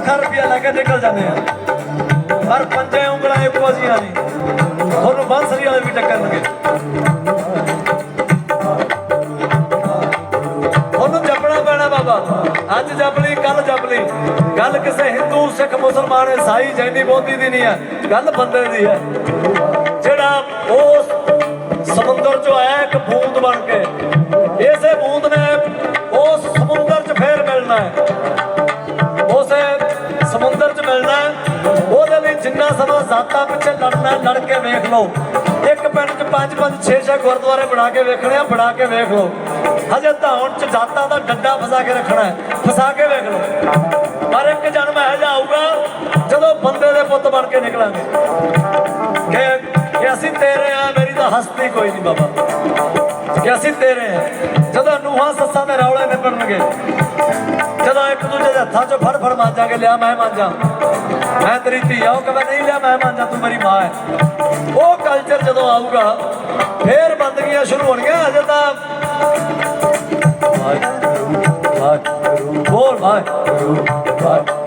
ਲੱਖਾਂ ਰੁਪਇਆ ਲੈ ਕੇ ਨਿਕਲ ਜਾਂਦੇ ਆ। ਪਰ ਪੰਜੇ ਉਂਗਲਾਂ ਇੱਕੋ ਜੀਆਂ ਨਹੀਂ ਤੁਹਾਨੂੰ ਬਾਂਸਰੀ ਵਾਲੇ ਵੀ ਟੱਕਰਨਗੇ ਉਹਨੂੰ ਜਪਣਾ ਪੈਣਾ ਬਾਬਾ। ਅੱਜ ਜਪ ਲਈ ਕੱਲ ਜਪ ਲਈ। ਗੱਲ ਕਿਸੇ ਹਿੰਦੂ, ਸਿੱਖ, ਮੁਸਲਮਾਨ, ਈਸਾਈ, ਜੈਨੀ, ਬੋਧੀ ਦੀ ਨਹੀਂ ਹੈ ਗੱਲ ਬੰਦੇ ਦੀ ਹੈ ਜਿਹੜਾ ਉਸ ਸਮੁੰਦਰ ਚੋਂ ਆਇਆ ਇੱਕ ਬੂੰਦ ਬਣ ਕੇ ਸਮਾਂ ਪਿੱਛੇ ਲੜਨਾ, ਲੜ ਕੇ ਵੇਖ ਲਓ। ਇੱਕ ਪਿੰਡ 'ਚ ਪੰਜ ਪੰਜ 6 6 ਗੁਰਦੁਆਰੇ ਬਣਾ ਕੇ ਵੇਖਣੇ ਆ, ਬਣਾ ਕੇ ਵੇਖ ਲਓ। ਹਜੇ ਧੌਣ 'ਚ ਜ਼ਾਤਾਂ ਦਾ ਡੰਡਾ ਫਸਾ ਕੇ ਰੱਖਣਾ ਹੈ, ਫਸਾ ਕੇ ਵੇਖ ਲਓ। ਪਰ ਇੱਕ ਜਨਮ ਇਹੋ ਜਿਹਾ ਆਊਗਾ, ਜਦੋਂ ਬੰਦੇ ਦੇ ਪੁੱਤ ਬਣ ਕੇ ਨਿਕਲਾਂਗੇ। ਕਿ ਅਸੀਂ ਤੇਰੇ ਆ, ਮੇਰੀ ਤਾਂ ਹਸਤੀ ਕੋਈ ਨਹੀਂ ਬਾਬਾ। ਕਿ ਅਸੀਂ ਤੇਰੇ ਆ, ਜਦੋਂ ਨੂਹਾਂ ਸੱਸਾਂ ਦੇ ਰੌਲੇ ਨਿਪੜਨਗੇ ਜਦੋਂ ਇੱਕ ਦੂਜੇ ਦੇ ਹੱਥਾਂ 'ਚੋਂ ਫੜ ਫੜ ਮਾਂਜਾਂਗੇ ਲਿਆ ਮੈਂ ਮਾਂਜਾਂ ਮੈਂ ਤੇਰੀ ਧੀ ਆ ਉਹ ਕਹੇ ਨਹੀਂ ਲਿਆ ਮੈਂ ਮਾਂਜਾਂ ਤੂੰ ਮੇਰੀ ਮਾਂ ਹੈ ਉਹ ਕਲਚਰ ਜਦੋਂ ਆਊਗਾ ਫੇਰ ਬੰਦਗੀਆਂ ਸ਼ੁਰੂ ਹੋਣਗੀਆਂ ਅਜੇ ਤਾਂ ਵਾਹਿਗੁਰੂ ਵਾਹਿਗੁਰੂ ਬੋਲ ਵਾਹਿਗੁਰੂ ਵਾਹਿਗੁਰੂ ਵਾਹਿਗੁਰੂ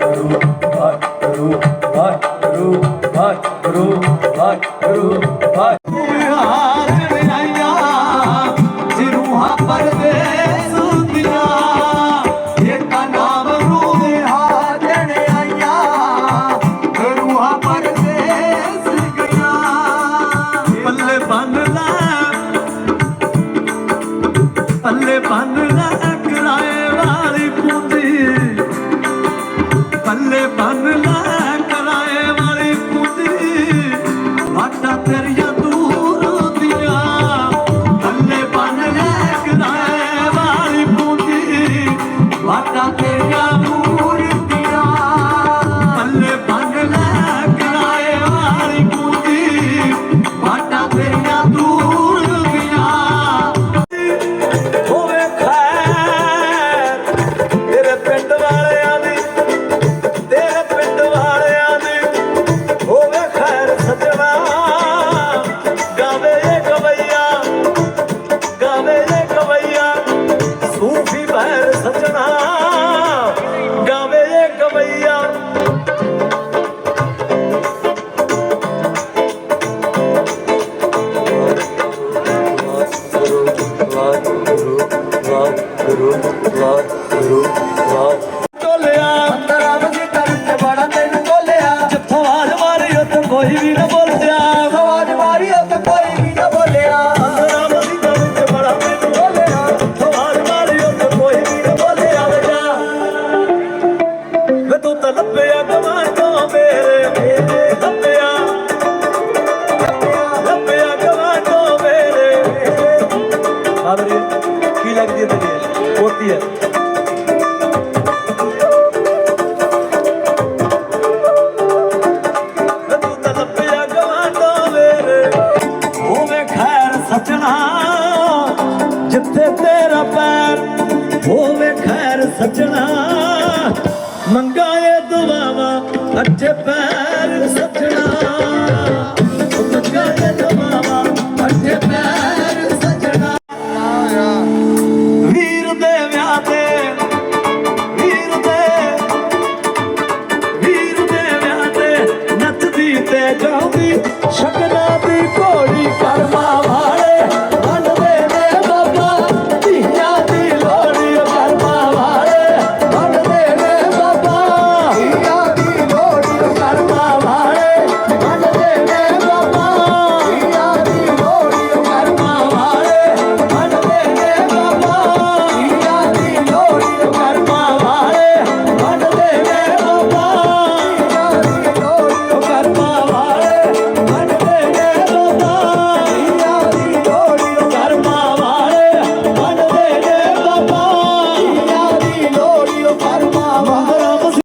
ਵਾਟਾ ਤੇਰੀਆਂ ਦੂਰ ਜਿੱਥੋਂ ਆਜ ਮਾਰੀ ਉੱਥੇ ਕੋਈ ਵੀ ਨਾ ਕੀ ਲੱਗਦੀ ਹੈ ਤੇਰੀ ਹੋਤੀ ਹੈ ਲੱਭਿਆ ਗਵਾਂਢੋਂ ਹੋਵੇ ਖੈਰ ਸੱਜਣਾ ਜਿੱਥੇ ਤੇਰਾ ਪੈਰ ਹੋਵੇ ਖੈਰ ਸੱਜਣਾ ਮੰਗਾ ਇਹ ਦੁਆਵਾਂ ਅੱਛੇ ਪੈਰ ਸੱਜਣਾ।